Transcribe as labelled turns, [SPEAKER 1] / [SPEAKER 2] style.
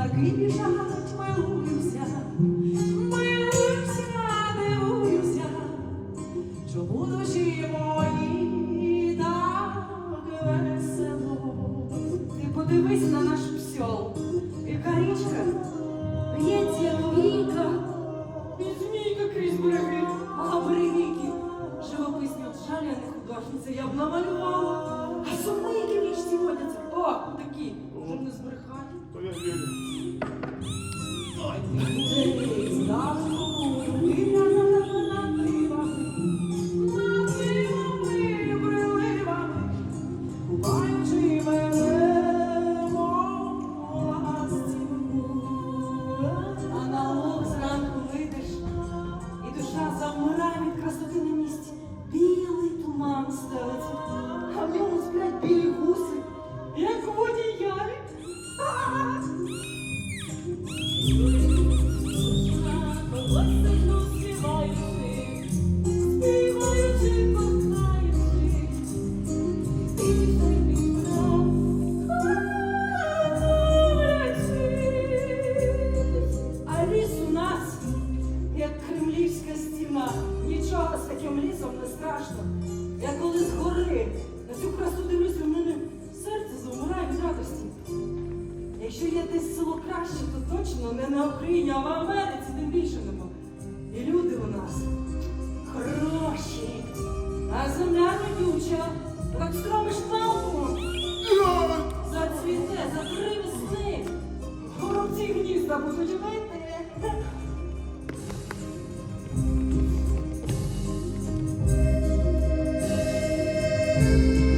[SPEAKER 1] хмарки біжать, милуюся, милуюся, дивуюся, мої так весело. Ти подивись на наш псьол, яка річка, б'ється як війка, крізь береги, а берегіки, живописні от жаль, я не художниця, я б намалювала. війна, нічого з таким лісом не страшно. Я коли згори на цю красу дивлюся в мене серце замирає від радості. Якщо є десь село краще, то точно не на Україні, а в Америці тим більше нема. І люди у нас хороші, а земля родюча, як стромиш палку, зацвіте за три весни. Хоробці гнізда будуть вийти. Bye.